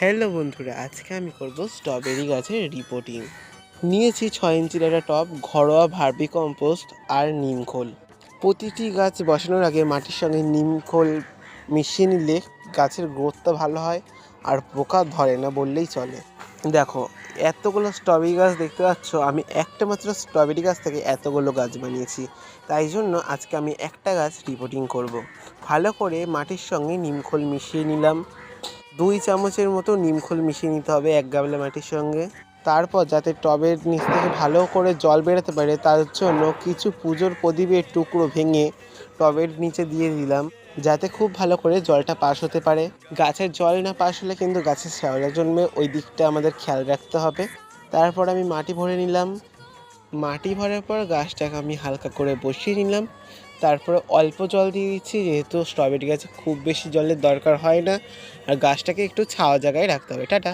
Hello বন্ধুরা, আজকে আমি করব স্ট্রবেরি গাছের রিপোর্টিং নিয়েছি ছয় ইঞ্চির একটা টপ ঘরোয়া ভার্মি কম্পোস্ট আর নিমখোল প্রতিটি গাছ বসানোর আগে মাটির সঙ্গে নিমখোল মিশিয়ে নিলে গাছের গ্রোথটা ভালো হয় আর পোকা ধরে না বললেই চলে। দেখো, এতগুলো স্ট্রবেরি গাছ দেখতে পাচ্ছ, আমি একটা মাত্র স্ট্রবেরি গাছ থেকে এতগুলো গাছ বানিয়েছি। তাই জন্য আজকে আমি একটা গাছ রিপোর্টিং করব। ভালো করে মাটির সঙ্গে নিমখোল মিশিয়ে নিলাম। দুই চামচের মতো নিমখোল মিশিয়ে নিতে হবে এক গামলা মাটির সঙ্গে। তারপর যাতে টবের নিচ থেকে ভালো করে জল বেরোতে পারে, তার জন্য কিছু পুজোর প্রদীপের টুকরো ভেঙে টবের নিচে দিয়ে দিলাম, যাতে খুব ভালো করে জলটা পাস হতে পারে। গাছের জল না পাস হলে কিন্তু গাছের শ্যাওলা জন্মে ওই দিকটা আমাদের খেয়াল রাখতে হবে। তারপর আমি মাটি ভরে নিলাম। মাটি ভরার পর গাছটাকে আমি হালকা করে বসিয়ে নিলাম। তারপরে অল্প জল দিয়ে দিচ্ছি, যেহেতু স্ট্রবেরি গাছে খুব বেশি জলের দরকার হয় না। আর গাছটাকে একটু ছাওয়া জায়গায় রাখতে হবে। টাটা।